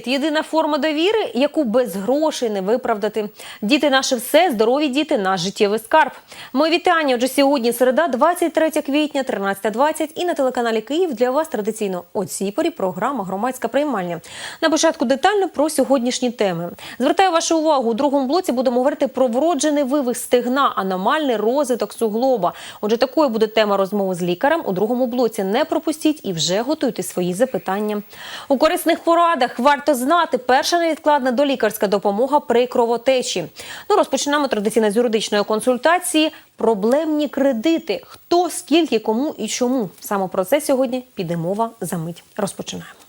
Кредит єдина форма довіри, яку без грошей не виправдати. Діти наше все, здорові діти наш життєвий скарб. Мої вітання. Отже, сьогодні середа, 23 квітня, 13.20 і на телеканалі Київ для вас традиційно о цій порі програма Громадська приймальня. На початку детально про сьогоднішні теми. Звертаю вашу увагу. У другому блоці будемо говорити про вроджений вивих стегна, аномальний розвиток суглоба. Отже, такою буде тема розмови з лікарем. У другому блоці не пропустіть і вже готуйте свої запитання. У корисних порадах варто знати перша невідкладна долікарська допомога при кровотечі. Ну розпочинаємо традиційно з юридичної консультації. Проблемні кредити. Хто, скільки, кому і чому. Саме про це сьогодні піде мова за мить. Розпочинаємо.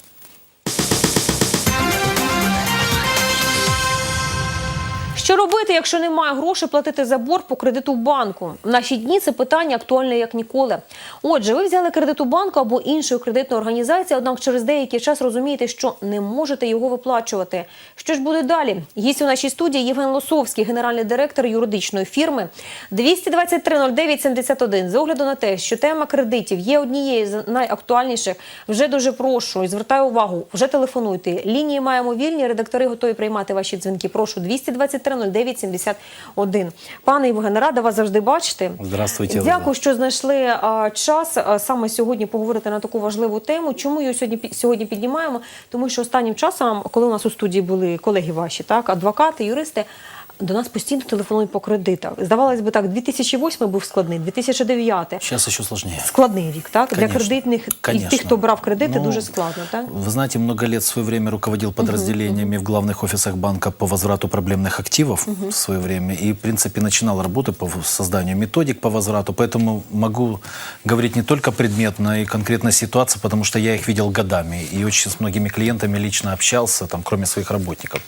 Що робити, якщо немає грошей платити за борг по кредиту банку? В наші дні це питання актуальне як ніколи. Отже, ви взяли кредит у банку або іншої кредитної організації, однак через деякий час розумієте, що не можете його виплачувати. Що ж буде далі? Гість у нашій студії Євген Лосовський, генеральний директор юридичної фірми 223-09-71. З огляду на те, що тема кредитів є однією з найактуальніших. Вже дуже прошу і звертаю увагу. Вже телефонуйте. Лінії маємо вільні. Редактори готові приймати ваші дзвінки. Прошу 223 09 71. Пане Євген, рада вас завжди бачити. Здравствуйте, Дякую, що знайшли а, час а, саме сьогодні поговорити на таку важливу тему. Чому її сьогодні сьогодні піднімаємо? Тому що останнім часом, коли у нас у студії були колеги ваші, так адвокати, юристи. До нас постійно телефонують по кредитах. Здавалось би, так, 2008 був складний, 2009 Сейчас еще сложнее. складний рік, так? Для Конечно. кредитних і Конечно. тих, хто брав кредити, Ну, дуже складно, так? Вы знаете, много лет в свое время руководил подразделениями в главных офисах банка по возврату проблемных активов в свое время. И, в принципе, начинал работы по созданию методик по возврату. Поэтому могу говорить не только предметно и конкретно ситуацию, потому что я их видел годами. И очень с многими клиентами лично общался, там, кроме своих работников.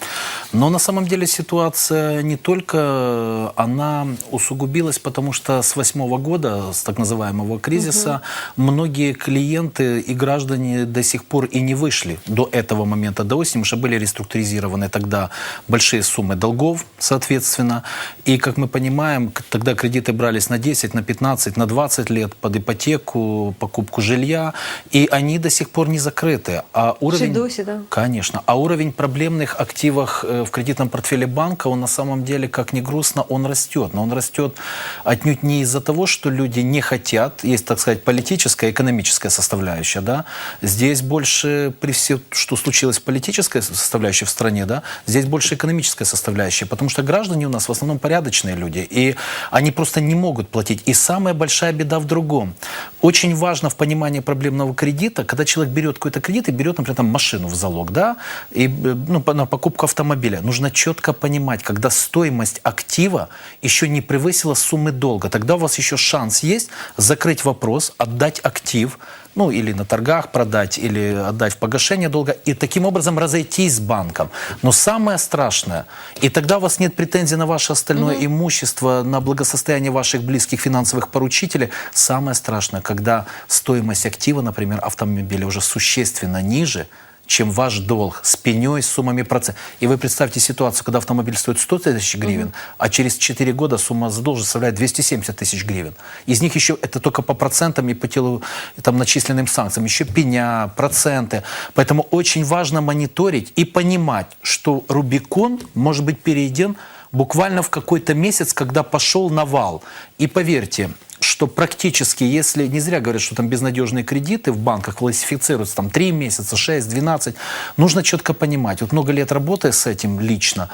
Но на самом деле ситуация не только, э, она усугубилась, потому что с восьмого года, с так называемого кризиса, многие клиенты и граждане до сих пор и не вышли до этого момента, до осени, потому что были реструктуризированы тогда большие суммы долгов, соответственно. И, как мы понимаем, тогда кредиты брались на 10, на 15, на 20 лет под ипотеку, покупку жилья, и они до сих пор не закрыты. А уровень... досі, да? Конечно. А уровень проблемных активов э, в кредитном портфеле банка, он на самом деле, как ни грустно, он растет. Но он растет отнюдь не из-за того, что люди не хотят, есть, так сказать, политическая, экономическая составляющая, да. Здесь больше, при всем, что случилось политическая составляющая в стране, да, здесь больше экономическая составляющая, потому что граждане у нас в основном порядочные люди, и они просто не могут платить. И самая большая беда в другом. Очень важно в понимании проблемного кредита, когда человек берет какой-то кредит и берет, например, там, машину в залог, да, и, э, ну, на покупку автомобиля, нужно четко понимать, когда стоимость актива еще не превысила суммы долга, тогда у вас еще шанс есть закрыть вопрос, отдать актив, ну, или на торгах продать, или отдать в погашение долга, и таким образом разойтись с банком. Но самое страшное, и тогда у вас нет претензий на ваше остальное имущество, на благосостояние ваших близких финансовых поручителей. Самое страшное, когда стоимость актива, например, автомобиля уже существенно ниже, чем ваш долг с пеней, с суммами процентов. И вы представьте ситуацию, когда автомобиль стоит 100 тысяч гривен, а через 4 года сумма задолженности составляет 270 тысяч гривен. Из них еще это только по процентам и по телу там, начисленным санкциям. Еще пеня, проценты. Поэтому очень важно мониторить и понимать, что Рубикон может быть перейден буквально в какой-то месяц, когда пошел навал. И поверьте, что практически, если не зря говорят, что там безнадежные кредиты в банках классифицируются там 3 месяца, 6, 12, нужно четко понимать, вот много лет работая с этим лично,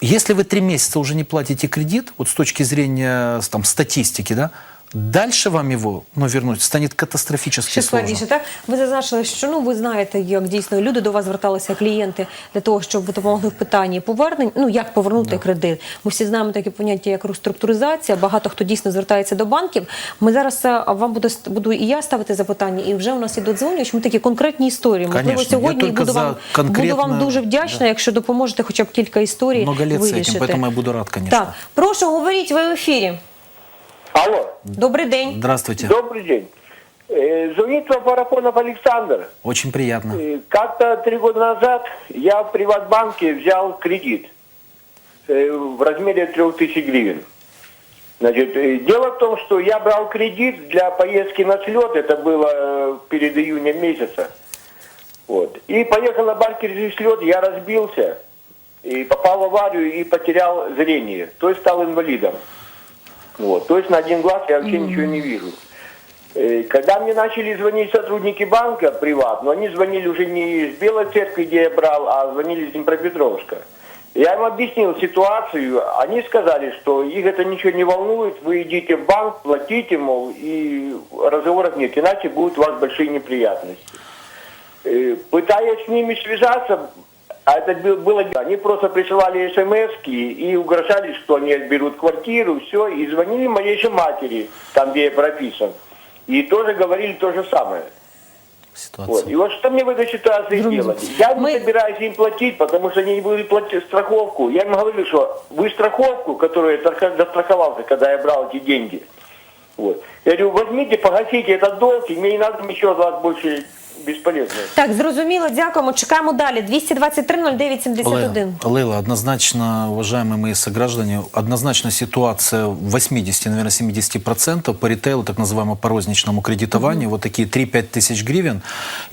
если вы 3 месяца уже не платите кредит, вот с точки зрения там, статистики, да, дальше вам его ну, вернуть станет катастрофически Ще складніше, так? Ви зазначили, що ну ви знаєте, як дійсно люди до вас зверталися, клієнти для того, щоб ви допомогли в питанні повернень. Ну як повернути кредит? Ми всі знаємо таке поняття, як реструктуризація. Багато хто дійсно звертається до банків. Ми зараз е, вам буду буду і я ставити запитання, і вже у нас іде дзвонювач. Ми такі конкретні історії. Можливо, Конечно. сьогодні Я буду вам конкретно- буду вам дуже вдячна, Да. якщо допоможете хоча б кілька історій. Много лет этим, поэтому я буду рад, конечно. Так, прошу, говоріть, ви в ефірі. Алло, Добрий день. Здравствуйте. добрый день. Э, Звонит вам Парапонов Александр. Очень приятно. Э, Как-то три года назад я в Приватбанке взял кредит э, в размере 3000 гривен. Значит, дело в том, что я брал кредит для поездки на слет, это было перед июнем месяца. Вот. И поехал на банке слет, я разбился, и попал в аварию и потерял зрение, то есть стал инвалидом. Вот. То есть на один глаз я вообще ничего не вижу. Э, Когда мне начали звонить сотрудники банка приват, но они звонили уже не из Белой церкви, где я брал, а звонили из Днепропетровска. Я им объяснил ситуацию, они сказали, что их это ничего не волнует, вы идите в банк, платите, мол, и разговоров нет, иначе будут у вас большие неприятности. Э, Пытаясь с ними связаться, а это был- было... Они просто присылали смс и угрожали, что они отберут квартиру, все, и звонили моей же матери, там, где я прописан. И тоже говорили то же самое. Ситуация. Вот. И вот что мне в этой ситуации делать? Я не Мы- собираюсь им платить, потому что они не будут платить страховку. Я им говорю, что вы страховку, которую я застраховался, когда я брал эти деньги, вот. Я говорю, возьмите, погасите этот долг, и мне не надо еще от вас больше бесполезно. Так, зрозуміло, дякуємо. Чекаємо далі. 223 09 71. Лейла, Лейла, однозначно, уважаемые мои сограждане, однозначно ситуация в 80, наверное, 70% по ритейлу, так называемому по розничному кредитованию, вот такие 3-5 тысяч гривен.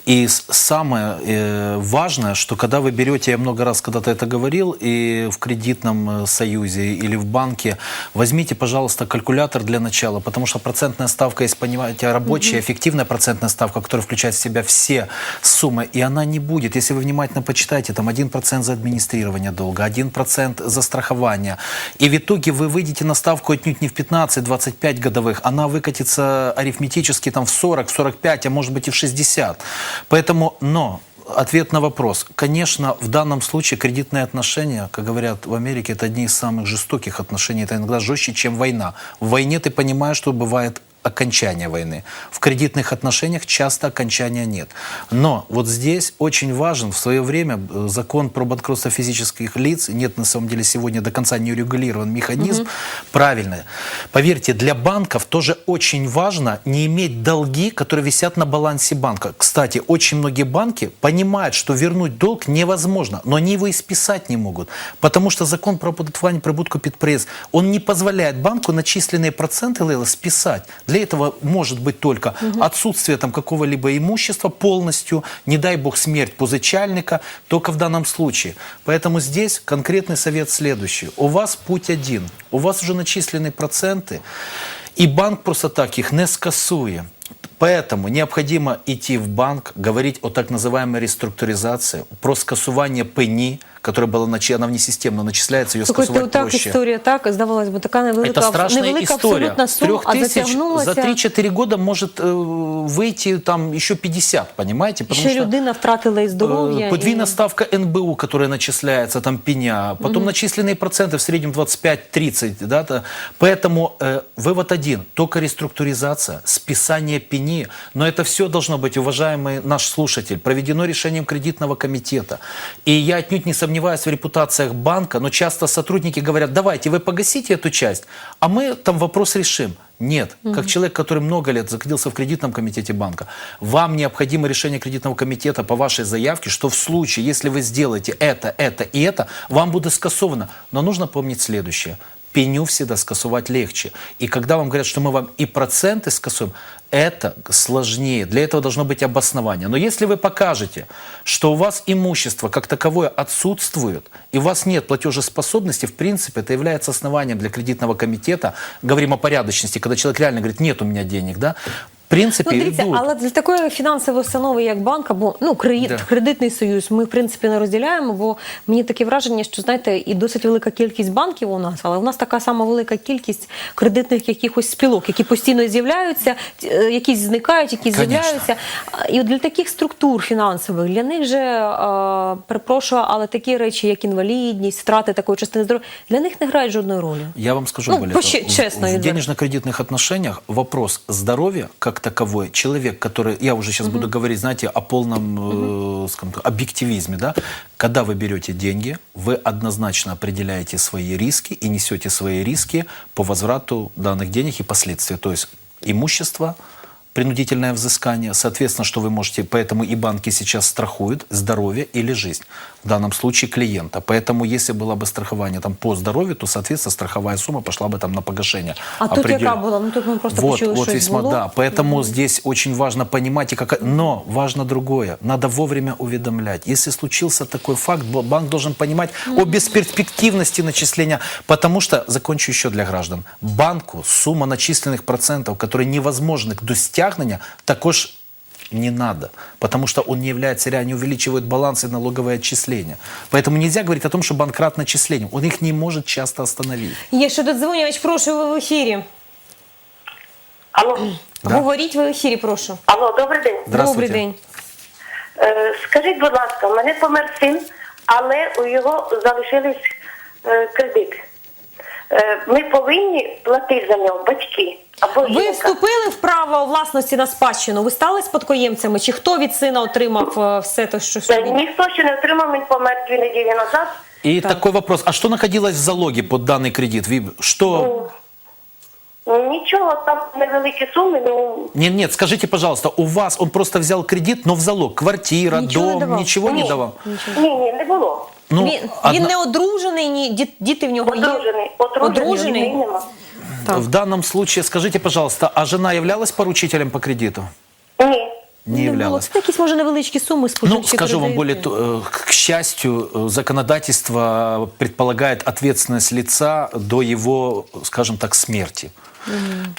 И с- самое э, важное, что когда вы берете, я много раз когда-то это говорил, и в кредитном э, союзе или в банке, возьмите, пожалуйста, калькулятор для начала, потому что процентная ставка, если понимаете, рабочая, эффективная процентная ставка, которая включает в себя все суммы, и она не будет, если вы внимательно почитаете, там 1% за администрирование долга, 1% за страхование, и в итоге вы выйдете на ставку отнюдь не в 15-25 годовых, она выкатится арифметически там в 40, 45, а может быть и в 60. Поэтому, но Ответ на вопрос. Конечно, в данном случае кредитные отношения, как говорят в Америке, это одни из самых жестоких отношений. Это иногда жестче, чем война. В войне ты понимаешь, что бывает окончание войны. В кредитных отношениях часто окончания нет. Но вот здесь очень важен в свое время э, закон про банкротство физических лиц, нет на самом деле сегодня до конца не урегулирован механизм, правильно. Поверьте, для банков тоже очень важно не иметь долги, которые висят на балансе банка. Кстати, очень многие банки понимают, что вернуть долг невозможно, но они его и списать не могут. Потому что закон про оподаткування прибутку підприємств, он не позволяет банку начисленные проценты Лейла списать. Для этого может быть только отсутствие там какого-либо имущества полностью, не дай бог смерть позычальника, только в данном случае. Поэтому здесь конкретный совет следующий. У вас путь один. У вас уже начислены проценты, и банк просто так их не скасує. Поэтому необходимо идти в банк, говорить о так называемой реструктуризации, про скасування пені, которая была начи- она внесистемно начисляется, ее Слухайте, скасувати отак проще. історія, так, здавалось би, така невелика, Это страшная невелика история. абсолютна С сума, трех а тысяч затягнулася. за 3-4 года может э, выйти там еще 50, понимаете? Ще людина втратила і здоров'я. Э, Подвійна і... ставка НБУ, которая начисляется, там пеня, потом начисленные проценты в среднем 25-30, да, то- поэтому э, вывод один, только реструктуризация, списание пени, но это все должно быть, уважаемый наш слушатель, проведено решением кредитного комитета. И я отнюдь не сомневаюсь в репутациях банка, но часто сотрудники говорят, давайте вы погасите эту часть, а мы там вопрос решим. Нет. Как человек, который много лет находился в кредитном комитете банка, вам необходимо решение кредитного комитета по вашей заявке, что в случае, если вы сделаете это, это и это, вам будет скасовано. Но нужно помнить следующее. Пеню всегда скасовать легче. И когда вам говорят, что мы вам и проценты скасуем, это сложнее. Для этого должно быть обоснование. Но если вы покажете, что у вас имущество как таковое отсутствует, и у вас нет платежеспособности, в принципе, это является основанием для кредитного комитета. Говорим о порядочности, когда человек реально говорит, нет у меня денег, да? В принципе, Ну, дивіться, але для такої фінансової установи, як банк, або ну кредит, Да. кредитний союз, ми в принципі не розділяємо, бо мені таке враження, що знаєте, і досить велика кількість банків у нас, але у нас така сама велика кількість кредитних якихось спілок, які постійно з'являються, е, якісь зникають, якісь Конечно. з'являються. І от для таких структур фінансових для них же е, перепрошую, але такі речі, як інвалідність, втрати такої частини здоров'я, для них не грають жодної ролі. Я вам скажу Ну, более того, в- честно, в, Эдуард. денежно-кредитных отношениях вопрос здоровья как таковой, человек, который, я уже сейчас буду говорить, знаете, о полном, э, скажем объективизме, да, когда вы берете деньги, вы однозначно определяете свои риски и несете свои риски по возврату данных денег и последствия, то есть имущество, принудительное взыскание, соответственно, что вы можете, поэтому и банки сейчас страхуют здоровье или жизнь, в данном случае клиента. Поэтому если было бы страхование там, по здоровью, то, соответственно, страховая сумма пошла бы там на погашение. А тут яка була? Ну тут ми просто вот, почули, вот щось весьма, було. да. Поэтому здесь очень важно понимать, и как... но важно другое. Надо вовремя уведомлять. Если случился такой факт, банк должен понимать о бесперспективности начисления, потому что, закончу еще для граждан, банку сумма начисленных процентов, которые невозможны до стягнення, також не надо, потому что он не является реально, не увеличивает баланс и налоговые отчисления. Поэтому нельзя говорить о том, что банкрат начислением. Он их не может часто остановить. Є ще додзвонювач, прошу ви в ефірі. Алло, Да. Говоріть ви в ефірі, прошу. алло, добрий день. Здравствуйте. Добрий день. Е, скажіть, будь ласка, у мене помер син, але у його залишились е, кредит. Е, ми повинні платити за нього, батьки. Ви вступили в право власності на спадщину? Ви стали спадкоємцями? Чи хто від сина отримав е, все те, що собі? Ніхто ще не отримав, він помер дві неділі назад. И такой вопрос, а что находилось в залоге под данный кредит? Ви- Что... Ну, Нічого, там невеликі суми, ну Нет, нет, скажите, пожалуйста, у вас он просто взял кредит, но в залог квартира, Ничего не дом, давал? ничего не Ні. давал? ні, ні, не було. Ну, він, він одна- не одружений, ні ді- діти в нього є. Одружений, одружений, Одружений? дітей нема. Так. В данном случае, скажите, пожалуйста, а жена являлась поручителем по кредиту? Ні. Не Не було. являлась. Це якісь може невеличкі суми споживчі Ну, скажу вам более, кредити. то- э, к счастью, э, законодательство предполагает ответственность лица до его, скажем так, смерти.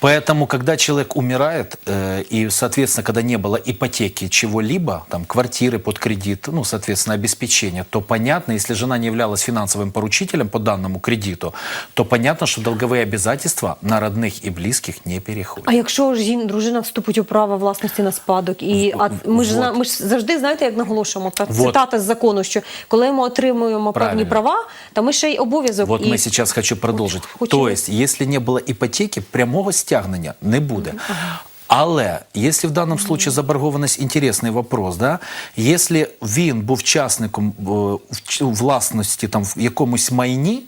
Поэтому, когда человек умирает, э, и, соответственно, когда не было ипотеки чего-либо, там, квартиры под кредит, ну, соответственно, обеспечения, то понятно, если жена не являлась финансовым поручителем по данному кредиту, то понятно, что долговые обязательства на родных и близких не переходят. А якщо ж жін, дружина вступить у право власності на спадок, і а ми ж Вот. зна- ми ж завжди знаєте, як наголошуємо та Вот. цитата з закону, що коли ми отримуємо певні Правильно. права, то ми ще й обов'язок Вот і мы сейчас хочу продолжить. Хочу- То есть, если не было ипотеки, прямого стягнення не буде. Але якщо в даному случае заборгованість інтересний вопрос, да? якщо він був учасником е, власності там в якомусь майні,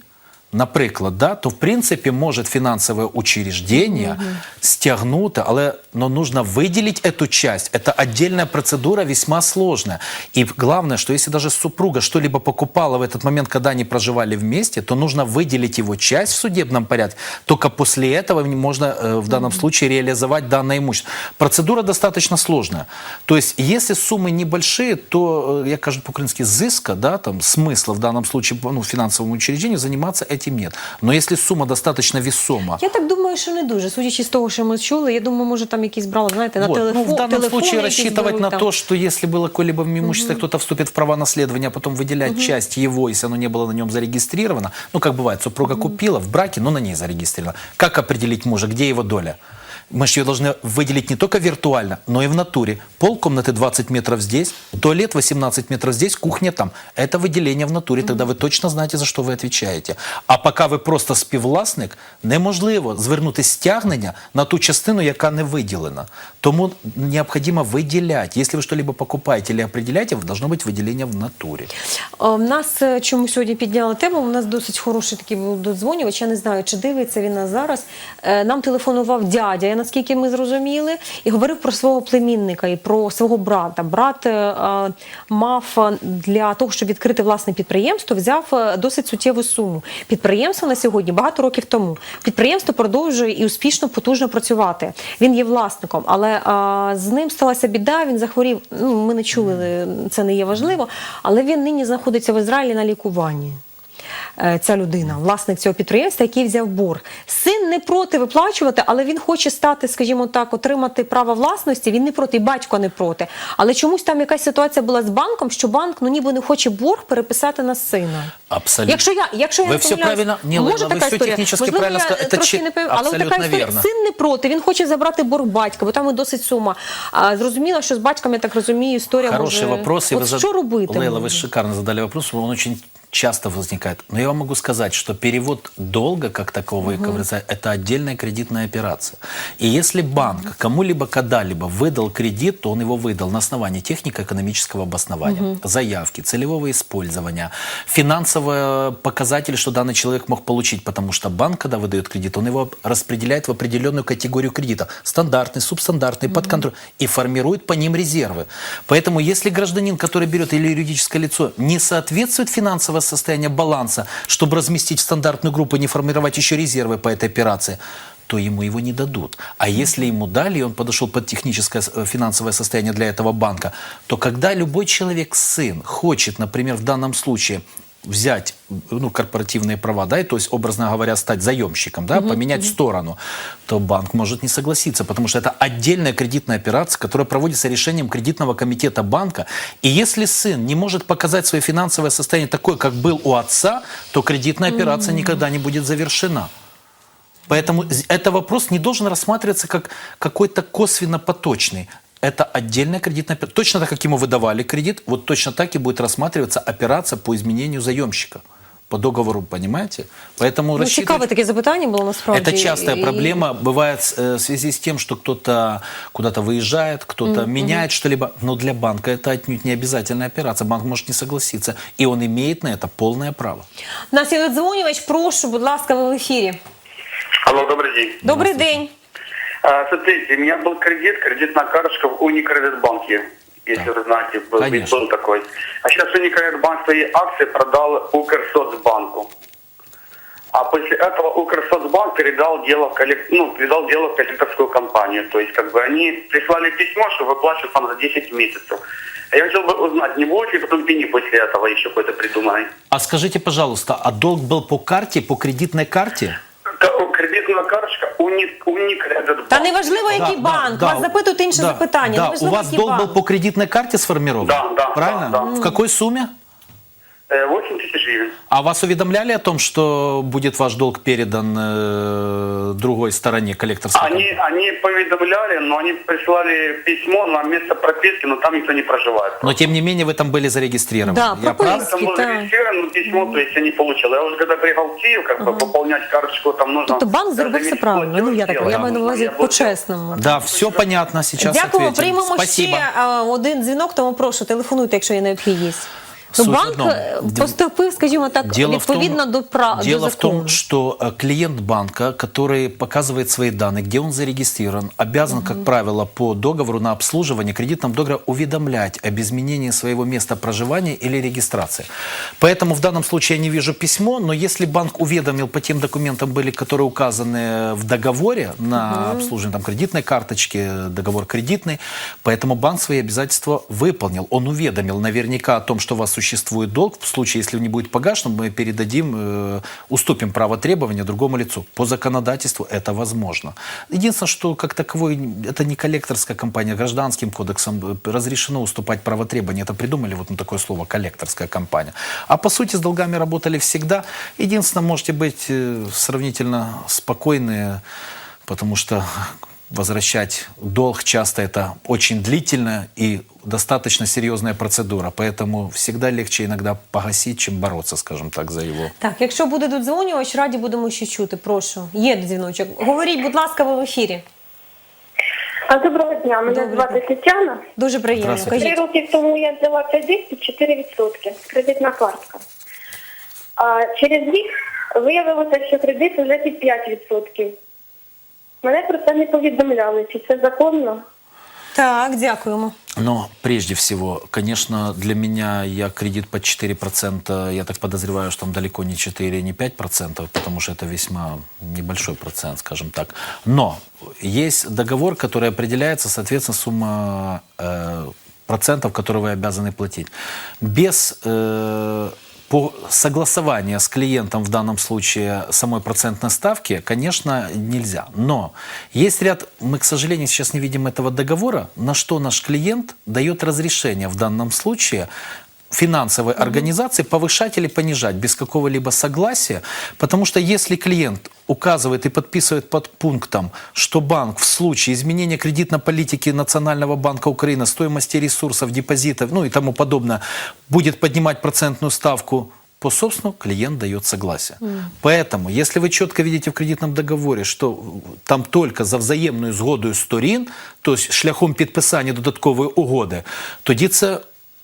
наприклад, да, то в принципі може фінансове учреждення стягнути, але но нужно выделить эту часть. Это отдельная процедура, весьма сложная. И главное, что если даже супруга что-либо покупала в этот момент, когда они проживали вместе, то нужно выделить его часть в судебном порядке. Только после этого можно э, в данном случае реализовать данное имущество. Процедура достаточно сложная. То есть, если суммы небольшие, то, я кажу по-украински, зыска, да, там, смысла в данном случае ну, финансовому учреждению заниматься этим нет. Но если сумма достаточно весома, Я так думаю, що не дуже. Судячи з того, що ми чули, я думаю, може там якісь брали, знаєте, на Вот. телефон. ну, в данном телефони случае якісь рассчитывать беруть на там. то, что если было какое-либо имущество, кто-то вступит в права наследования, а потом выделять часть его, если оно не было на нем зарегистрировано. Ну, как бывает, супруга купила в браке, но на ней зарегистрировано. Как определить мужа, где его доля? Мы же ее должны выделить не только виртуально, но и в натуре. Пол комнаты 20 метров здесь, туалет 18 метров здесь, кухня там. Это выделение в натуре, тогда вы точно знаете, за что вы отвечаете. А пока ви просто співвласник, неможливо звернути стягнення на ту частину, яка не виділена. Тому необходимо выделять. Если вы что-либо покупаете или определяете, должно быть выделение в натуре. Е, В нас е, чому сьогодні підняли тему? У нас досить хороший такий був додзвонювач. Я не знаю, чи дивиться він нас зараз. Е, Нам телефонував дядя, я наскільки ми зрозуміли, і говорив про свого племінника і про свого брата. Брат е, е, мав е, для того, щоб відкрити власне підприємство, взяв е, досить суттєву суму. Підприємство на сьогодні багато років тому. Підприємство продовжує і успішно, потужно працювати. Він є власником, але е, з ним сталася біда. Він захворів. Ну, ми не чули, це не є важливо, але він нині знаходиться в Ізраїлі на лікуванні. Е, Ця людина, власник цього підприємства, який взяв борг. Син не проти виплачувати, але він хоче стати, скажімо так, отримати право власності. Він не проти, і батько не проти. Але чомусь там якась ситуація була з банком, що банк ну ніби не хоче борг переписати на сина. Абсолютно. Якщо я, якщо я Ви не все правильно- Ні, може ви така все історія. Можливо, правильно я сказали. Це трошки чи- не пов- але така історія. Син не проти. Він хоче забрати борг батька, бо там і досить сума. А зрозуміло, що з батьком я так розумію, історія Хороший може... вопрос. От зад- що робити? Лейла, може? шикарно задали вопрос. Он очень часто возникает. Но я вам могу сказать, что перевод долга как такового, как говорится, это отдельная кредитная операция. И если банк кому-либо когда-либо выдал кредит, то он его выдал на основании технико-экономического обоснования, заявки, целевого использования, финансового показателя, что данный человек мог получить, потому что банк, когда выдает кредит, он его распределяет в определенную категорию кредита. Стандартный, субстандартный, под контроль. И формирует по ним резервы. Поэтому если гражданин, который берет или юридическое лицо, не соответствует финансовое состояние баланса, чтобы разместить в стандартную группу и не формировать еще резервы по этой операции, то ему его не дадут. А если ему дали, и он подошел под техническое э, финансовое состояние для этого банка, то когда любой человек, сын, хочет, например, в данном случае взять ну, корпоративные права, да, и, то есть, образно говоря, стать заемщиком, да, поменять сторону, то банк может не согласиться, потому что это отдельная кредитная операция, которая проводится решением кредитного комитета банка. И если сын не может показать свое финансовое состояние такое, как был у отца, то кредитная операция никогда не будет завершена. Поэтому з- это вопрос не должен рассматриваться как какой-то косвенно поточный Это отдельная кредитная операция. Точно так, как ему выдавали кредит, вот точно так и будет рассматриваться операция по изменению заемщика. По договору, понимаете? Поэтому Ну, рассчитывать- цікаве таке запитання було насправді. это частая І- проблема бывает э, в связи с тем, что кто-то куда-то выезжает, кто-то меняет что-либо. Но для банка это отнюдь не обязательная операция. Банк может не согласиться. И он имеет на это полное право. У нас є додзвонювач, прошу, будь ласка, ви в ефірі. Алло, добрый день. Добрий день. А, смотрите, у меня был кредит, кредитная карточка в Уникредитбанке, если вы знаете, был, Конечно. был такой. А сейчас Уникредитбанк свои акции продал Укрсоцбанку. А после этого Укрсоцбанк передал дело в, коллек... ну, передал дело в коллекторскую компанию. То есть, как бы они прислали письмо, что выплачивают там за 10 месяцев. А я хотел бы узнать, не будет ли потом пени после этого еще какой-то придуманный? А скажите, пожалуйста, а долг был по карте, по кредитной карте? К- Кредитная карточка Уни... Уникредитбанк. Та неважливо, який Да, банк. да, Вас да. запитують інше Да, запитання. Да, у Неважливо, вас який долг банк. был по кредитной карте сформирован? Да, да, Правильно? да, да. В какой сумме? Э, 8 тысяч гривен. А вас уведомляли о том, что будет ваш долг передан э, другой стороне коллекторской? Они, они поведомляли, но они прислали письмо на место прописки, но там никто не проживает. Но тем не менее вы там были зарегистрированы. Да, Я прописка. прав? Это было да. зарегистрировано, но письмо, то есть я не получил. Я уже когда приехал в Киев, как бы пополнять карточку, там нужно... Тобто банк каждый зробив все месяц правильно. Ну я так платеж я маю на делать. увазі Я был- по-чесному. Да, все понятно. Сейчас Дякую, ответим. приймемо Спасибо. ще а, один дзвінок, тому прошу, телефонуйте, якщо є необхідність. Ну, Суть в банк одному. е, Д- поступив, скажімо так, Дело в том- відповідно до прав Дело до в закону. том, что э, клиент банка, который показывает свои данные, где он зарегистрирован, обязан, как правило, по договору на обслуживание кредитного договора уведомлять об изменении своего места проживания или регистрации. Поэтому в данном случае я не вижу письмо, но если банк уведомил по тем документам, были, которые указаны в договоре на обслуживание там, кредитной карточки, договор кредитный, поэтому банк свои обязательства выполнил. Он уведомил наверняка о том, что у вас существует долг. В случае, если он не будет погашен, мы передадим, э, уступим право требования другому лицу. По законодательству это возможно. Единственное, что как таковой, это не коллекторская компания, гражданским кодексом э, разрешено уступать право требования. Это придумали вот на такое слово коллекторская компания. А по сути с долгами работали всегда. Единственное, можете быть э, сравнительно спокойны, потому что возвращать долг часто это очень длительная и достаточно серьезная процедура. Поэтому всегда легче иногда погасить, чем бороться, скажем так, за его. Так, якщо буде додзвонювач, раді будемо ще чути. Прошу. Є дзвіночок. Говоріть, будь ласка, ви в ефірі. А, Доброго дня, мене Доброго звати Тетяна. Дуже приємно. Здравствуйте. Три Кажіть. роки тому я взяла кредит під 4%, кредитна картка. А через рік виявилося, що кредит вже під 5%. Мене про це не повідомляли. Чи це законно? Так, дякуємо. Но прежде всего, конечно, для меня я кредит под 4%, я так подозреваю, что там далеко не 4, не 5%, потому что это весьма небольшой процент, скажем так. Но есть договор, который определяется, соответственно, сумма э, процентов, которые вы обязаны платить. Без э, по согласованию с клиентом в данном случае самой процентной ставки, конечно, нельзя. Но есть ряд, мы, к сожалению, сейчас не видим этого договора, на что наш клиент дает разрешение в данном случае финансовой организации повышать или понижать без какого-либо согласия, потому что если клиент указывает и подписывает под пунктом, что банк в случае изменения кредитной политики Национального банка Украины, стоимости ресурсов, депозитов, ну и тому подобное, будет поднимать процентную ставку по собственному клиент дает согласие. Поэтому, если вы четко видите в кредитном договоре, что там только за взаємною згодою сторін, то есть шляхом підписання додаткової угоди, тоді це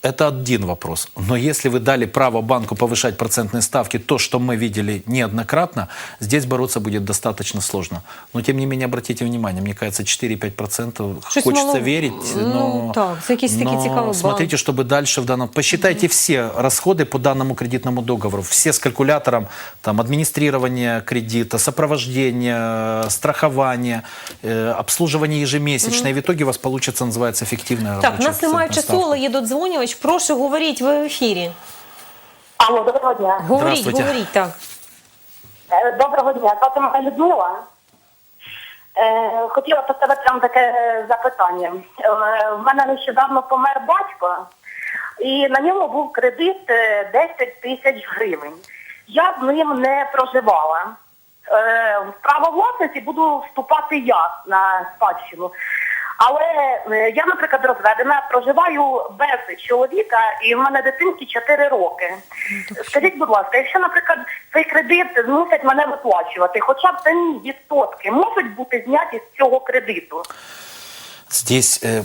это один вопрос. Но если вы дали право банку повышать процентные ставки, то, что мы видели неоднократно, здесь бороться будет достаточно сложно. Но, тем не менее, обратите внимание, мне кажется, 4-5% Щось хочется мало. верить, Ну, но, так, це якийсь такий но цікавий банк. смотрите, чтобы дальше в данном... Посчитайте все расходы по данному кредитному договору, все с калькулятором, там, администрирование кредита, сопровождение, страхование, э, обслуживание ежемесячное. И в итоге у вас получится, называется, эффективная Так, у рабочая нас немає процентная часу, ставка. але є додзвонювач. Прошу, говоріть ви в ефірі. Алло, доброго дня. Говоріть, говоріть, так. Е, Доброго дня, звати мене Людмила. Е, Хотіла поставити вам таке запитання. Е, В мене нещодавно помер батько, і на ньому був кредит е, 10 тисяч гривень. Я з ним не проживала. В право власності буду вступати я на спадщину. Але е, я, наприклад, розведена, проживаю без чоловіка, і в мене дитинки 4 роки. Скажіть, будь ласка, якщо, наприклад, цей кредит змусять мене виплачувати, хоча б певні відсотки можуть бути зняті з цього кредиту. Здесь, э,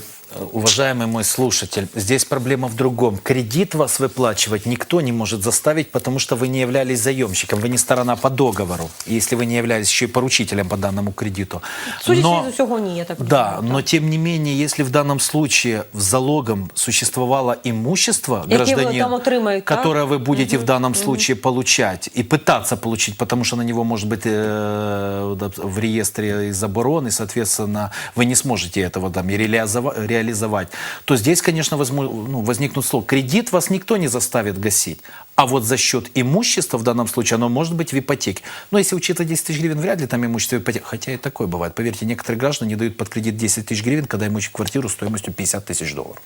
уважаемый мой слушатель, здесь проблема в другом. Кредит вас выплачивать никто не может заставить, потому что вы не являлись заемщиком, вы не сторона по договору, если вы не являлись еще и поручителем по данному кредиту. Судячи Но- з усього, ні, я так Да, розумію, но так. тем не менее, если в данном случае в залогом существовало имущество Яке вы гражданина, там отримаєте, так? которое вы будете в данном случае получать и пытаться получить, потому что на него может быть э, да, в реестре из обороны, соответственно, вы не сможете этого там и реализова- реализовать, то здесь, конечно, возму- ну, возникнут слова. Кредит вас никто не заставит гасить. А вот за счет имущества в данном случае оно может быть в ипотеке. Но если учитывать 10 тысяч гривен, вряд ли там имущество в ипотеке. Хотя и такое бывает. Поверьте, некоторые граждане не дают под кредит 10 тысяч гривен, когда имущество квартиру стоимостью 50 тысяч долларов.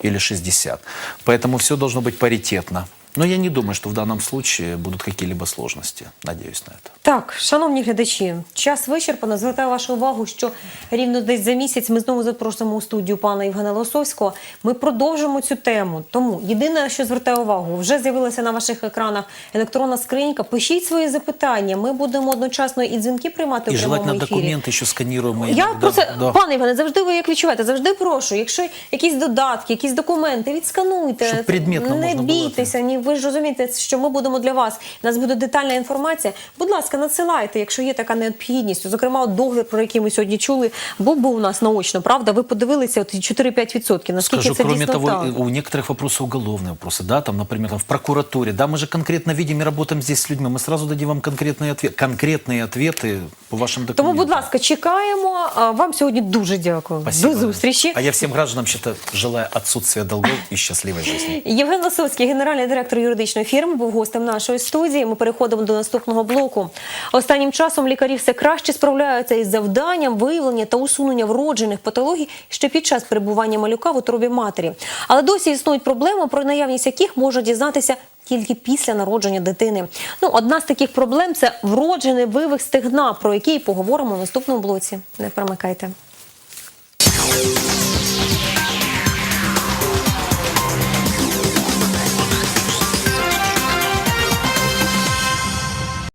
Или 60. Поэтому все должно быть паритетно. Но я не думаю, что в данном случае будут какие-либо сложности. Надеюсь на это. Так, шановні глядачі, час вичерпано. Звертаю вашу увагу, що рівно десь за місяць ми знову запросимо у студію пана Євгена Лосовського. Ми продовжимо цю тему. Тому єдине, що звертаю увагу, вже з'явилася на ваших екранах електронна скринька. Пишіть свої запитання. Ми будемо одночасно і дзвінки приймати И у прямому желательно ефірі. документы еще сканируемые. Я Да, про це, да. пане Іване, завжди ви як відчуваєте, завжди прошу. Якщо якісь додатки, якісь документи, відскануйте. Щоб предметно не можна було бійтеся, ні. Ви ж розумієте, що ми будемо для вас. У нас буде детальна інформація. Будь ласка, надсилайте, якщо є така необхідність. Зокрема, от договір, про який ми сьогодні чули, був би у нас наочно, правда? Ви подивилися от 4-5%. Наскільки Скажу, це кроме дійсно того, так? и у некоторых вопросы уголовные вопросы, да, там, например, там, в прокуратуре, да, мы же конкретно видим и работаем здесь с людьми, мы сразу дадим вам конкретные ответы, конкретные ответы по вашим Тому, будь ласка, чекаємо. А Вам сьогодні дуже дякую. Спасибо. До зустрічі. А я всем гражданам считаю, желаю отсутствия долгов и счастливой жизни. Євген Лосовський, генеральний директор юридичної фірми, був гостем нашої студії. Ми переходимо до наступного блоку. Останнім часом лікарі все краще справляються із завданням виявлення та усунення вроджених патологій ще під час перебування малюка в утробі матері. Але досі існують проблеми, про наявність яких можна дізнатися. Тільки після народження дитини. Ну, одна з таких проблем це вроджений вивих стегна, про який поговоримо в наступному блоці. Не перемикайте.